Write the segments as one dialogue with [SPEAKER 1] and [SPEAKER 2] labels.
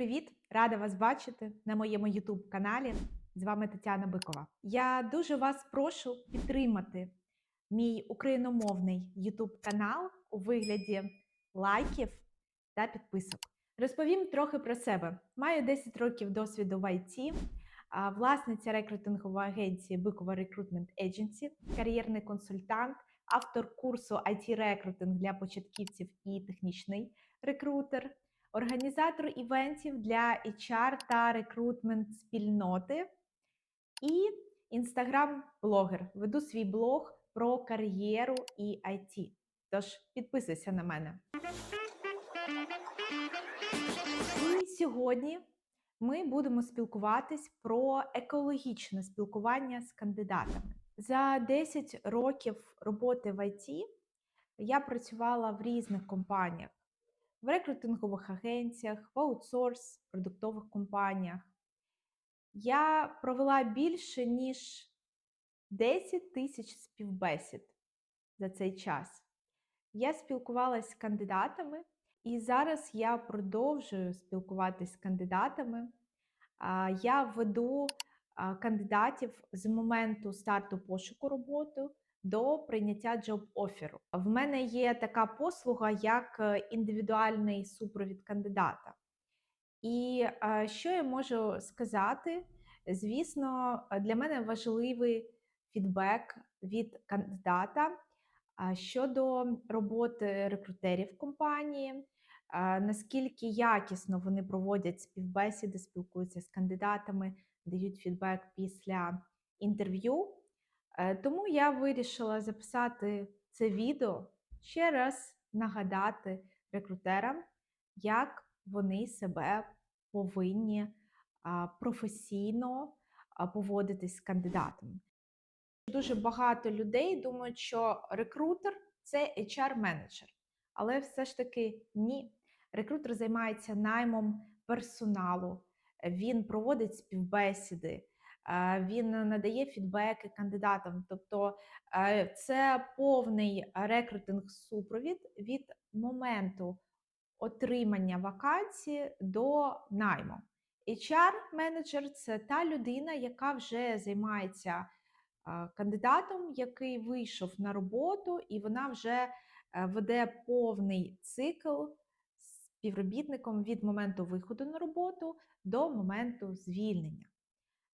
[SPEAKER 1] привіт! Рада вас бачити на моєму YouTube каналі. З вами Тетяна Бикова. Я дуже вас прошу підтримати мій україномовний YouTube канал у вигляді лайків та підписок. Розповім трохи про себе. Маю 10 років досвіду в IT, власниця рекрутингової агенції Бикова Recruitment Agency, кар'єрний консультант, автор курсу IT-рекрутинг для початківців і технічний рекрутер, організатор івентів для HR та рекрутмент спільноти і інстаграм-блогер. Веду свій блог про кар'єру і IT. Тож підписуйся на мене. І сьогодні ми будемо спілкуватись про екологічне спілкування з кандидатами. За 10 років роботи в IT я працювала в різних компаніях, в рекрутингових агенціях, в аутсорс, продуктових компаніях. Я провела більше ніж 10 тисяч співбесід за цей час. Я спілкувалася з кандидатами, і зараз я продовжую спілкуватися з кандидатами. Я веду кандидатів з моменту старту пошуку роботи до прийняття джоб-оферу. В мене є така послуга, як е, індивідуальний супровід кандидата. І е, що я можу сказати? Звісно, для мене важливий фідбек від кандидата щодо роботи рекрутерів компанії, наскільки якісно вони проводять співбесіди, спілкуються з кандидатами, дають фідбек після інтерв'ю. Е, Тому я вирішила записати це відео ще раз нагадати рекрутерам, як вони себе повинні професійно поводитись з кандидатом. Дуже багато людей думають, що рекрутер це HR-менеджер, але все ж таки ні. Рекрутер займається наймом персоналу, він проводить співбесіди, він надає фідбеки кандидатам. Тобто е, це повний рекрутинг-супровід від моменту отримання вакансії до найму. HR-менеджер це та людина, яка вже займається кандидатом, який вийшов на роботу, і вона вже е, веде повний цикл співробітником від моменту виходу на роботу до моменту звільнення.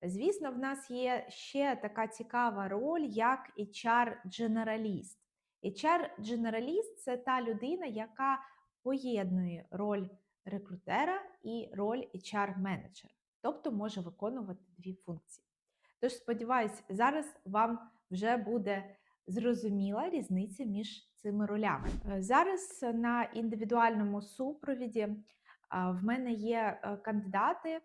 [SPEAKER 1] Звісно, в нас є ще така цікава роль, як HR-дженераліст. HR-дженераліст це та людина, яка поєднує роль рекрутера і роль HR-менеджера, тобто може виконувати дві функції. Тож, сподіваюсь, зараз вам вже буде зрозуміла різниця між цими ролями. Е, Зараз на індивідуальному супровіді в мене є е, кандидати,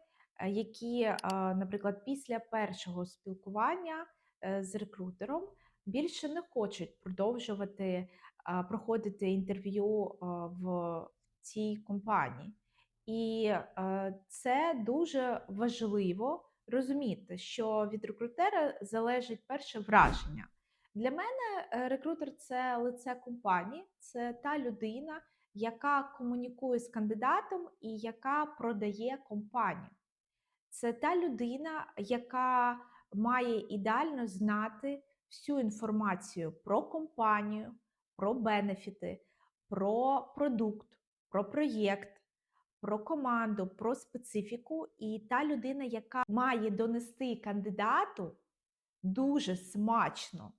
[SPEAKER 1] які, е, наприклад, після першого спілкування е, з рекрутером більше не хочуть продовжувати проходити інтерв'ю в цій компанії. І е, це дуже важливо розуміти, що від рекрутера залежить перше враження. Для мене рекрутер це лице компанії, це та людина, яка комунікує з кандидатом і яка продає компанію. Це та людина, яка має ідеально знати всю інформацію про компанію, про бенефіти, про продукт, про проєкт, про команду, про специфіку, і та людина, яка має донести кандидату дуже смачно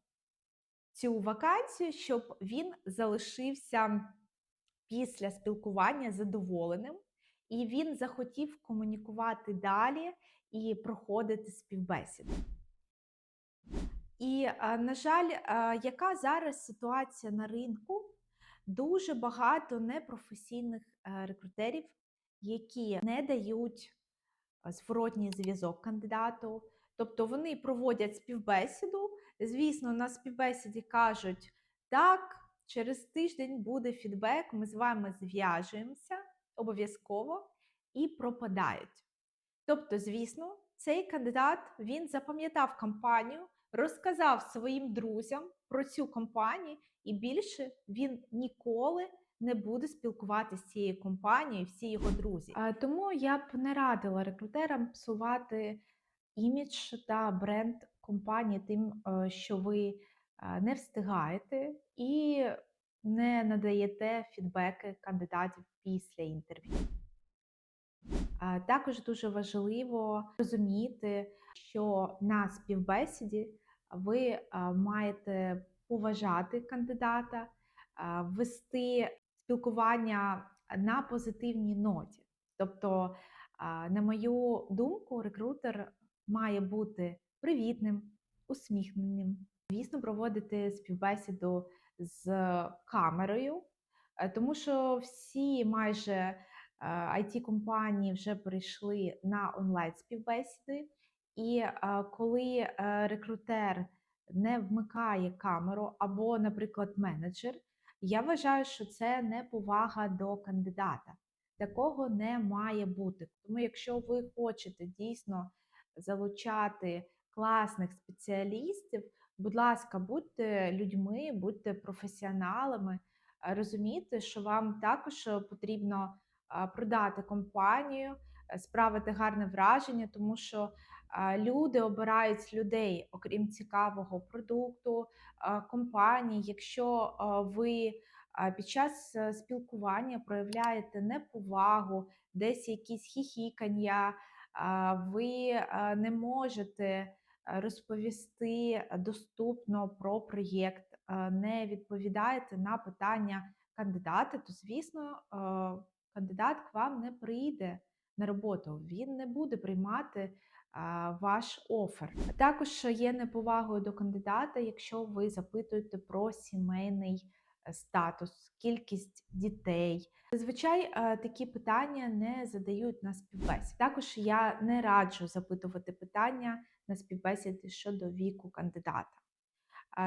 [SPEAKER 1] цю вакансію, щоб він залишився після спілкування задоволеним, і він захотів комунікувати далі і проходити співбесіди. І, е, на жаль, е, яка зараз ситуація на ринку? Дуже багато непрофесійних е, рекрутерів, які не дають зворотній зв'язок кандидату. Тобто вони проводять співбесіду. Звісно, на співбесіді кажуть, так, через тиждень буде фідбек, ми з вами зв'яжемося обов'язково і пропадають. Тобто, звісно, цей кандидат він запам'ятав кампанію, розказав своїм друзям про цю компанію, і більше він ніколи не буде спілкуватися з цією компанією, всі його друзі. Тому я б не радила рекрутерам псувати імідж та бренд компанії тим, е, що ви е, не встигаєте і не надаєте фідбеки кандидатів після інтерв'ю. Також дуже важливо розуміти, що на співбесіді ви маєте поважати кандидата, вести спілкування на позитивній ноті. Тобто, на мою думку, рекрутер має бути привітним, усміхненим. Звісно, проводити співбесіду з камерою, е, тому що всі майже it компанії вже перейшли на онлайн співбесіди, і е, коли е, рекрутер не вмикає камеру або, наприклад, менеджер, я вважаю, що це не повага до кандидата. Такого не має бути. Тому, якщо ви хочете дійсно залучати класних спеціалістів, будь ласка, будьте людьми, будьте професіоналами, розумійте, що вам також потрібно продати компанію, е, справити гарне враження, тому що люди обирають людей, окрім цікавого продукту, компанії. Якщо ви під час е, спілкування проявляєте неповагу, десь якісь хіхікання, ви не можете розповісти доступно про проєкт, не відповідаєте на питання кандидата, то звісно кандидат к вам не прийде на роботу, він не буде приймати ваш офер. Також є неповагою до кандидата, якщо ви запитуєте про сімейний е, статус, кількість дітей. Зазвичай е, такі питання не задають на співбесіді. Також я не раджу запитувати питання на співбесіді щодо віку кандидата.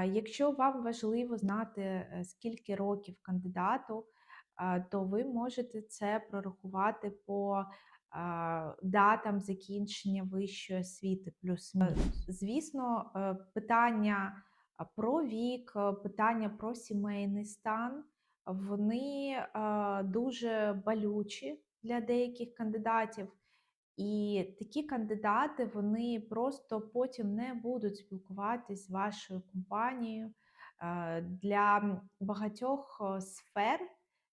[SPEAKER 1] Якщо вам важливо знати, е, скільки років кандидату, то ви можете це прорахувати по датам закінчення вищої освіти, плюс-мінус. Звісно, е, питання про вік, е, питання про сімейний стан, вони дуже болючі для деяких кандидатів. І такі кандидати вони просто потім не будуть спілкуватись з вашою компанією. Для багатьох сфер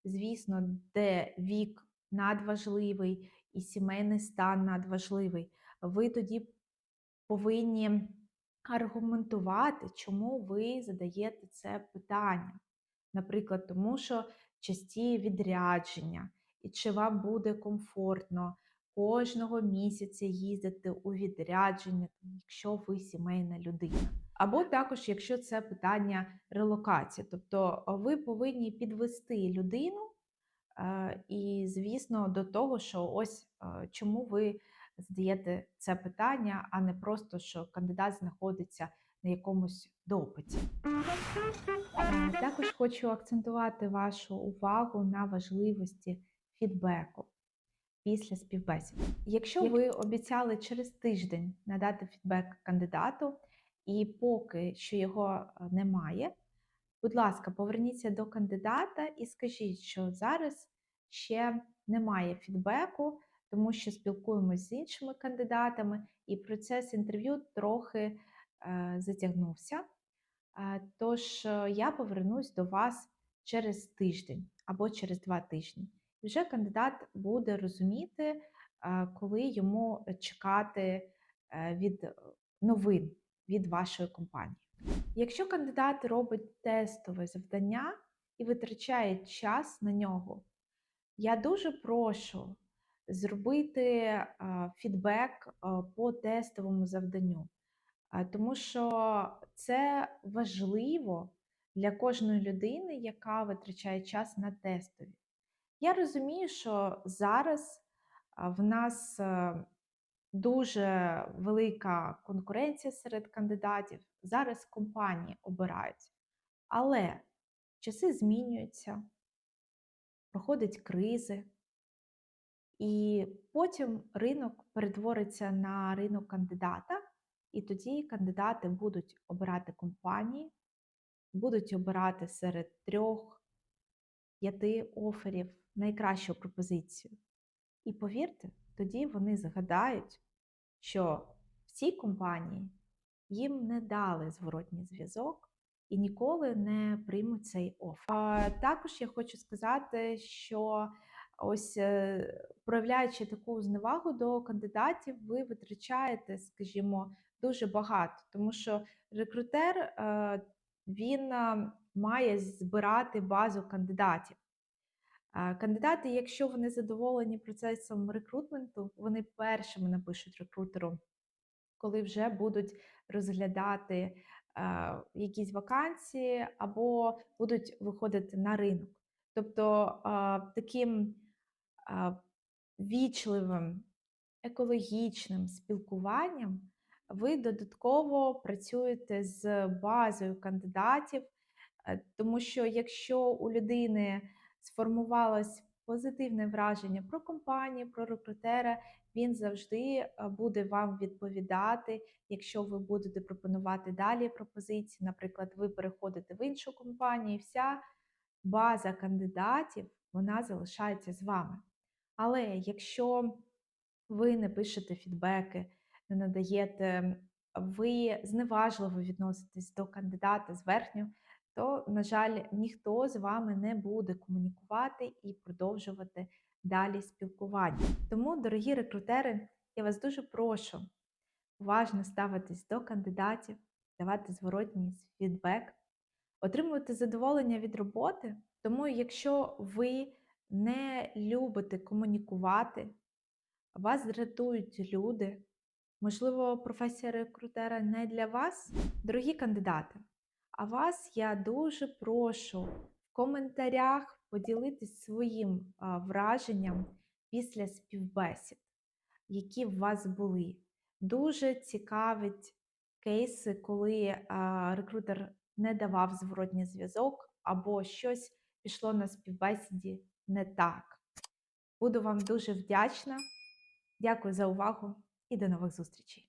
[SPEAKER 1] звісно, де вік надважливий і сімейний стан надважливий, ви тоді повинні аргументувати, чому ви задаєте це питання. Наприклад, тому що часті відрядження, і чи вам буде комфортно кожного місяця їздити у відрядження, якщо ви сімейна людина. Або також, якщо це питання релокації, тобто ви повинні підвести людину, і, звісно, до того, що ось чому ви задаєте це питання, а не просто що кандидат знаходиться на якомусь допиті. Також хочу акцентувати вашу увагу на важливості фідбеку після співбесіди. Якщо ви обіцяли через тиждень надати фідбек кандидату, і поки що його немає, будь ласка, поверніться до кандидата і скажіть, що зараз ще немає фідбеку, тому що спілкуємося з іншими кандидатами, і процес інтерв'ю трохи е, затягнувся. Е, тож е, я повернусь до вас через тиждень або через два тижні. Вже кандидат буде розуміти, коли йому чекати від новин від вашої компанії. Якщо кандидат робить тестове завдання і витрачає час на нього, я дуже прошу зробити фідбек по тестовому завданню, тому що це важливо для кожної людини, яка витрачає час на тестові. Я розумію, що зараз в нас е, дуже велика конкуренція серед кандидатів. Зараз компанії обирають. Але часи змінюються, проходять кризи, і потім ринок перетвориться на ринок кандидата, і тоді кандидати будуть обирати компанії, будуть обирати серед трьох 5 оферів найкращу пропозицію. І повірте, тоді вони згадають, що в цій компанії їм не дали зворотній зв'язок і ніколи не приймуть цей офер. А також я хочу сказати, що ось е, проявляючи таку зневагу до кандидатів, ви витрачаєте, скажімо, дуже багато, тому що рекрутер е, він е, має збирати базу кандидатів. Кандидати, якщо вони задоволені процесом рекрутменту, вони першими напишуть рекрутеру, коли вже будуть розглядати якісь вакансії або будуть виходити на ринок. Тобто таким вічливим, екологічним спілкуванням ви додатково працюєте з базою кандидатів, е, тому що якщо у людини сформувалось позитивне враження про компанію, про рекрутера, він завжди е, буде вам відповідати, якщо ви будете пропонувати далі пропозиції. Наприклад, ви переходите в іншу компанію, вся база кандидатів вона залишається з вами. Але якщо ви не пишете фідбеки, не надаєте, ви зневажливо відноситесь до кандидата зверхньо, то, на жаль, ніхто з вами не буде комунікувати і продовжувати далі спілкування. Тому, дорогі рекрутери, я вас дуже прошу уважно ставитись до кандидатів, давати зворотній фідбек, отримувати задоволення від роботи. Тому, якщо ви не любите комунікувати, вас дратують люди, можливо, професія рекрутера не для вас, дорогі кандидати. А вас я дуже прошу в коментарях поділитись своїм враженням після співбесід, які в вас були. Дуже цікавить кейси, коли рекрутер не давав зворотній зв'язок, або щось пішло на співбесіді не так. Буду вам дуже вдячна. Дякую за увагу і до нових зустрічей.